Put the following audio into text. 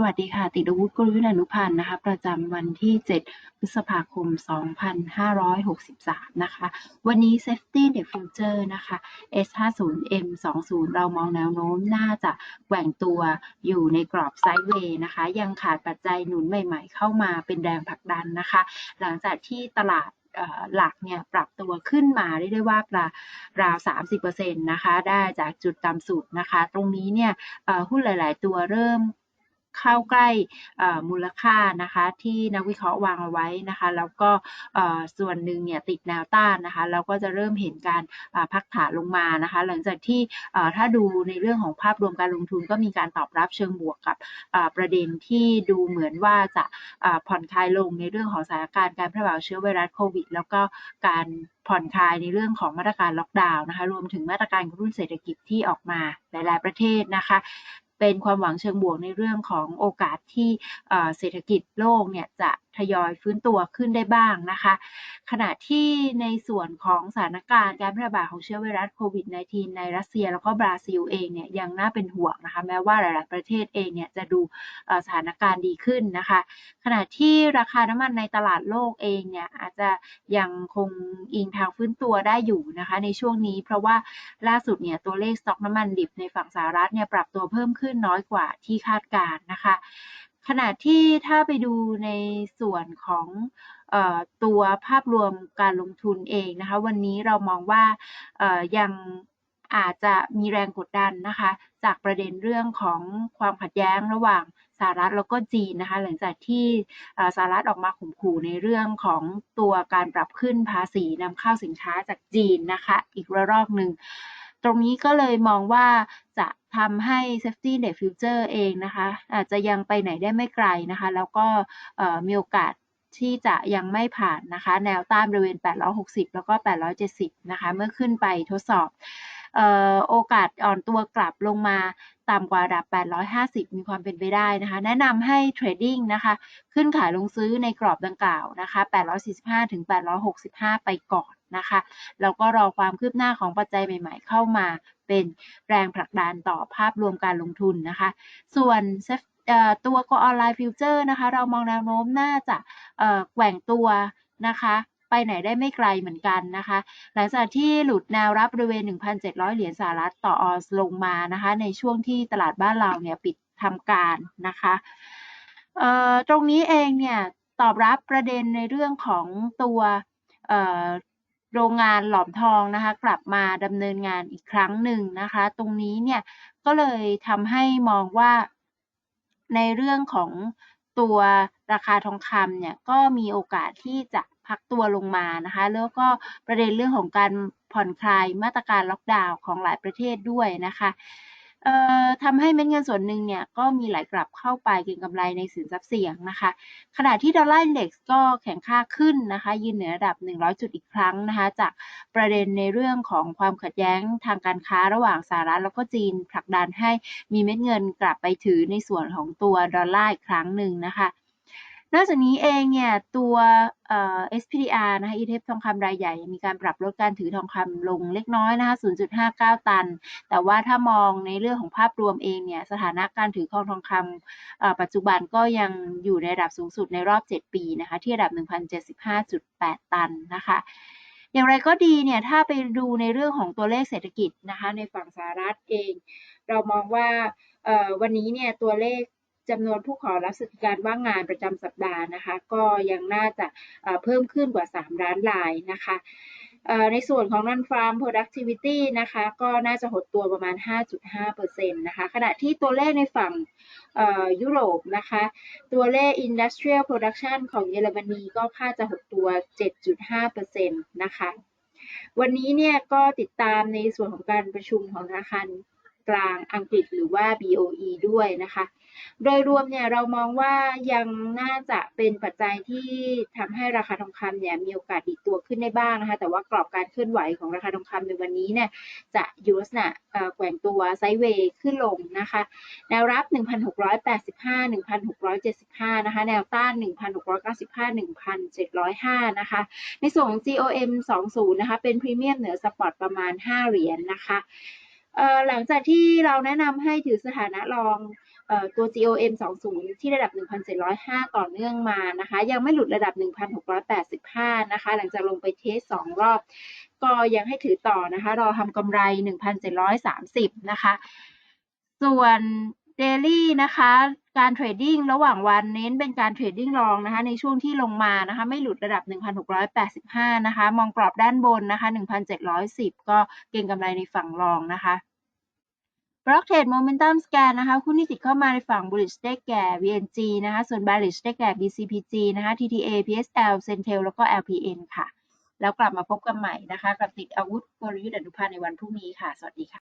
สวัสดีค่ะ ติดอาวุธกลยุทธ์อนุพันธ์นะคะ ประจำวันที่ 7 พฤษภาคม 2563 นะคะ วันนี้ Safety Net Future นะคะ S50M20 เรามองแนวโน้มน่าจะแกว่งตัวอยู่ในกรอบไซด์เวย์นะคะ ยังขาดปัจจัยหนุนใหม่ๆ เข้ามาเป็นแรงผลักดันนะคะ หลังจากที่ตลาดหลักเนี่ยปรับตัวขึ้นมาได้ได้ว่าราว30%นะคะ ได้จากจุดต่ำสุดนะคะ ตรงนี้เนี่ยหุ้นหลาย ๆ ตัวเริ่ม เข้าใกล้มูลค่านะคะที่นักวิเคราะห์วางเอาไว้นะคะแล้วก็ส่วนหนึ่งเนี่ยติดแนวต้านนะคะเราก็จะเริ่มเห็นการพักฐานลงมานะคะหลังจากที่ถ้าดูในเรื่องของภาพรวมการลงทุนก็มีการตอบรับเชิงบวกกับประเด็นที่ดูเหมือนว่าจะผ่อนคลายลงในเรื่องของสถานการณ์การแพร่ระบาดเชื้อไวรัสโควิด แล้วก็การผ่อนคลายในเรื่องของมาตรการล็อกดาวน์นะคะรวมถึงมาตรการกระตุ้นเศรษฐกิจที่ออกมาหลาย ๆ ประเทศนะคะ เป็นความหวังเชิงบวกในเรื่องของโอกาสที่เศรษฐกิจโลกเนี่ยจะ ทยอยฟื้นตัวขึ้นได้บ้างนะคะ ขณะที่ในส่วนของสถานการณ์การแพร่ระบาดของเชื้อไวรัสโควิด -19 ในรัสเซียแล้วก็บราซิลเองเนี่ยยังน่าเป็นห่วงนะคะแม้ว่าหลาย ๆ ประเทศเองเนี่ยจะดูสถานการณ์ดีขึ้นนะคะ ขณะที่ราคาน้ำมันในตลาดโลกเองเนี่ยอาจจะยังคงอิงทางฟื้นตัวได้อยู่นะคะ ในช่วงนี้เพราะว่าล่าสุดเนี่ยตัวเลขสต็อกน้ำมันดิบในฝั่งสหรัฐเนี่ยปรับตัวเพิ่มขึ้นน้อยกว่าที่คาดการนะคะ ขณะที่ถ้าไปดูในส่วนของตัวภาพรวมการลงทุนเองนะคะ วันนี้เรามองว่ายังอาจจะมีแรงกดดันนะคะ จากประเด็นเรื่องของความขัดแย้งระหว่างสหรัฐแล้วก็จีนนะคะ หลังจากที่สหรัฐออกมาข่มขู่ในเรื่องของตัวการปรับขึ้นภาษีนำเข้าสินค้าจากจีนนะคะ อีกระลอกหนึ่ง ตรงนี้ก็เลยมองว่าจะทำให้ safety net future เองนะคะ อาจจะยังไปไหนได้ไม่ไกลนะคะ แล้วก็มีโอกาสที่จะยังไม่ผ่านนะคะ แนวต้านบริเวณ 860 แล้วก็ 870 นะคะ เมื่อขึ้นไปทดสอบโอกาสอ่อนตัวกลับลงมาต่ำกว่าระดับ 850 มีความเป็นไปได้นะคะ แนะนำให้เทรดดิ้งนะคะ ขึ้นขายลงซื้อในกรอบดังกล่าวนะคะ 845 ถึง 865 ไปก่อน นะคะแล้วก็รอความคืบหน้าของปัจจัยใหม่ ๆ เข้ามาเป็นแรงผลักดันต่อภาพรวมการลงทุนนะคะ ส่วนตัวกออนไลน์ฟิวเจอร์นะคะ เรามองแนวโน้มน่าจะแกว่งตัวนะคะไปไหนได้ไม่ไกลเหมือนกันนะคะ หลังจากที่หลุดแนวรับบริเวณ 1,700 เหรียญสหรัฐต่อออสลงมานะคะ ในช่วงที่ตลาดบ้านเราเนี่ยปิดทำการนะคะตรงนี้เองเนี่ยตอบรับประเด็นในเรื่องของตัว โรงงานหลอมทองนะคะกลับมาดำเนินงานอีกครั้งหนึ่งนะคะ ตรงนี้เนี่ยก็เลยทำให้มองว่าในเรื่องของตัวราคาทองคำเนี่ยก็มีโอกาสที่จะพักตัวลงมานะคะแล้วก็ประเด็นเรื่องของการผ่อนคลายมาตรการล็อกดาวน์ของหลายประเทศด้วยนะคะ ทำให้เม็ดเงินส่วนหนึ่งเนี่ยก็มีไหลกลับเข้าไปเก็งกำไรในสินทรัพย์เสี่ยงนะคะ ขณะที่ดอลลาร์อินเด็กซ์ก็แข็งค่าขึ้นนะคะ ยืนเหนือระดับ 100 จุดอีกครั้งนะคะ จากประเด็นในเรื่องของความขัดแย้งทางการค้าระหว่างสหรัฐแล้วก็จีนผลักดันให้มีเม็ดเงินกลับไปถือในส่วนของตัวดอลลาร์อีกครั้งหนึ่งนะคะ นอกจากนี้เองเนี่ยตัวเอ่อ SPDR นะคะ ETF ทองคำรายใหญ่ มีการปรับลดการถือทองคำลงเล็กน้อยนะคะ 0.59 ตัน แต่ว่าถ้ามองในเรื่องของภาพรวมเองเนี่ยสถานะการถือครองทองคำปัจจุบันก็ยังอยู่ในระดับสูงสุดในรอบ 7 ปีนะคะ ที่ระดับ 1,075.8 ตันนะคะอย่างไรก็ดีเนี่ยถ้าไปดูในเรื่องของตัวเลขเศรษฐกิจนะคะในฝั่งสหรัฐเอง เรามองว่าวันนี้เนี่ยตัวเลข จำนวนผู้ขอรับสิทธิการว่างงานประจำสัปดาห์นะคะ ก็ยังน่าจะเพิ่มขึ้นกว่า 3 ล้านรายนะคะในส่วนของ non-farm productivity นะคะก็น่าจะหดตัวประมาณ 5.5%นะคะขณะที่ตัวเลขในฝั่งยุโรปนะคะตัวเลข industrial production ของเยอรมนีก็คาดจะหดตัว 7.5%นะคะวันนี้เนี่ยก็ติดตามในส่วนของการประชุมของธนาคาร กลางอังกฤษหรือว่า BOE ด้วยนะคะ โดยรวมเนี่ยเรามองว่ายังน่าจะเป็นปัจจัยที่ทำให้ราคาทองคำเนี่ยมีโอกาสดีตัวขึ้นได้บ้างนะคะ แต่ว่ากรอบการเคลื่อนไหวของราคาทองคำในวันนี้เนี่ยจะอยู่ลักษณะแกว่งตัวไซด์เวย์ขึ้นลงนะคะแนวรับ 1,685 1,675 นะคะ แนวต้าน 1,695 1,705 นะคะ ในส่วนของ GOM 20 นะคะ เป็นพรีเมียมเหนือสปอร์ตประมาณ 5 เหรียญนนะคะ หลังจากที่เราแนะนำให้ถือสถานะรองออตัว GOM 20 ที่ระดับ 1,705 ต่อเนื่องมานะคะ ยังไม่หลุดระดับ 1,685 นะคะ หลังจากลงไปเทส 2 รอบ ก็ยังให้ถือต่อนะคะ รอทำกำไร 1,730 นะคะ ส่วนเดลี่นะคะ การเทรดดิ้งระหว่างวันเน้นเป็นการเทรดดิ้งรองนะคะ ในช่วงที่ลงมานะคะ ไม่หลุดระดับ 1,685 นะคะ มองกรอบด้านบนนะคะ 1,710 ก็เก็งกำไรในฝั่งรองนะคะ บล็อกเทรดโมเมนตัมสแกนนะคะหุ้นที่ติดเข้ามาในฝั่ง bullish ได้แก่ VNG นะคะส่วน bearish ได้แก่ BCPG นะคะ TTA PSL Centel แล้วก็ LPN ค่ะ แล้วกลับมาพบกันใหม่นะคะ กับติดอาวุธกลยุทธ์อนุพันธ์ในวันพรุ่งนี้ค่ะ สวัสดีค่ะ